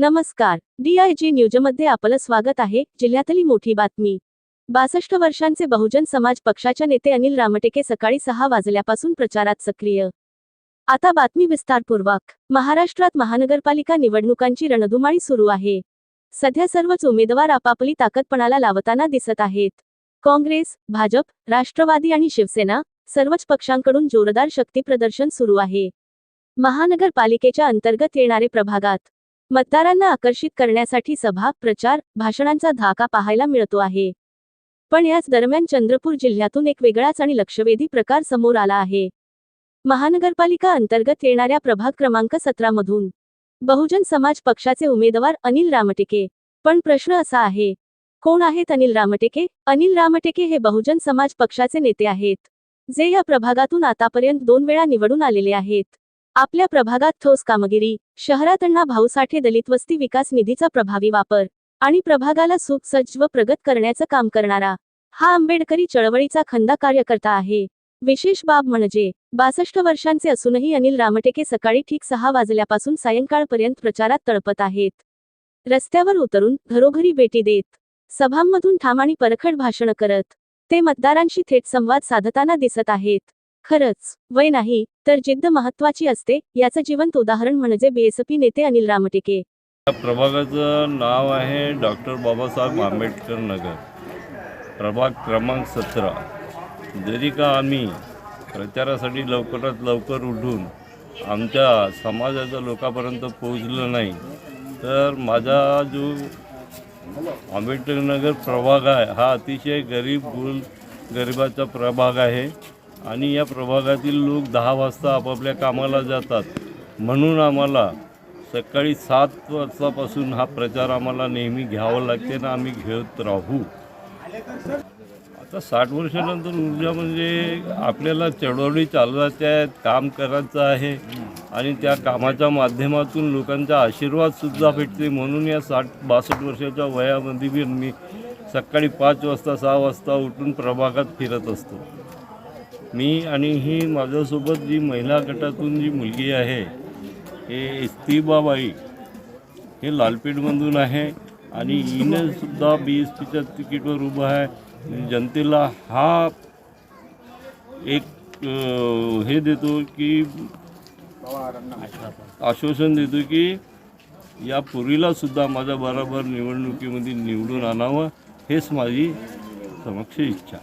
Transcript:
नमस्कार. डीआयजी न्यूजमध्ये आपलं स्वागत आहे. जिल्ह्यातली मोठी बातमी. बासष्ट वर्षांचे बहुजन समाज पक्षाच्या नेते अनिल रामटेके सकाळी सहा वाजल्यापासून प्रचारात सक्रिय. आता बातमी विस्तारपूर्वक. महाराष्ट्रात महानगरपालिका निवडणुकांची रणधुमाळी सुरू आहे. सध्या सर्वच उमेदवार आपापली ताकदपणाला लावताना दिसत आहेत. काँग्रेस भाजप राष्ट्रवादी आणि शिवसेना सर्वच पक्षांकडून जोरदार शक्तीप्रदर्शन सुरू आहे. महानगरपालिकेच्या अंतर्गत येणारे प्रभागात मतदारांना आकर्षित करण्यासाठी सभा प्रचार भाषणांचा धाका पाहायला मिळतो आहे. पण याच दरम्यान चंद्रपूर जिल्ह्यातून एक वेगळाच आणि लक्षवेधी प्रकार समोर आला आहे. महानगरपालिका अंतर्गत येणाऱ्या प्रभाग क्रमांक सतरामधून बहुजन समाज पक्षाचे उमेदवार अनिल रामटेके. पण प्रश्न असा आहे कोण आहेत अनिल रामटेके? अनिल रामटेके हे बहुजन समाज पक्षाचे नेते आहेत जे या प्रभागातून आतापर्यंत दोन वेळा निवडून आलेले आहेत. आपल्या प्रभागात ठोस कामगिरी शहरात अण्णा दलित वस्ती विकास निधीचा प्रभावी वापर आणि प्रभागाला सुसज्ज व प्रगत करण्याचं काम करणारा हा आंबेडकरी चळवळीचा खंदा कार्यकर्ता आहे. विशेष बाब म्हणजे बासष्ट वर्षांचे असूनही अनिल रामटेके सकाळी ठीक सहा वाजल्यापासून सायंकाळपर्यंत प्रचारात तळपत आहेत. रस्त्यावर उतरून घरोघरी भेटी देत सभांमधून ठाम आणि परखड भाषण करत ते मतदारांशी थेट संवाद साधताना दिसत आहेत. खरंच वय नाही तर जिद्द महत्वाची असते याचं जिवंत उदाहरण म्हणजे बीएसपी नेते अनिल रामटेके. या प्रभागाचं नाव आहे डॉक्टर बाबासाहेब आंबेडकर नगर. प्रभाग क्रमांक सतरा. जरी का आम्ही प्रचारासाठी लवकरात लवकर उठून आमच्या समाजाच्या लोकांपर्यंत पोहोचलो नाही तर माझा जो आंबेडकर नगर प्रभाग आहे हा अतिशय गरीब गुल गरिबाचा प्रभाग आहे. आणि या प्रभागातील लोक दहा वाजता आपापल्या कामाला जातात. म्हणून आम्हाला सकाळी सात वाजतापासून हा प्रचार आम्हाला नेहमी घ्यावा लागते ना आम्ही घेत राहू. आता साठ वर्षानंतर ऊर्जा म्हणजे आपल्याला चळवळी चालवायच्या आहेत काम करायचं आहे आणि त्या कामाच्या माध्यमातून लोकांचा आशीर्वादसुद्धा भेटते. म्हणून या साठ बासष्ट वर्षाच्या वयामध्ये बी मी सकाळी पाच वाजता सहा वाजता उठून प्रभागात फिरत असतो. मी आणि ही माझ्यासोबत जी महिला गटातून जी मुलगी आहे हे इस्तिबाबाई हे लालपेठमधून आहे आणि हिनं सुद्धा बी एस पीच्या तिकीटवर उभं आहे. जनतेला हा एक हे देतो की आश्वासन देतो की या पुरीला सुद्धा माझ्या बरोबर निवडणुकीमध्ये निवडून आणावं हेच माझी समक्ष इच्छा.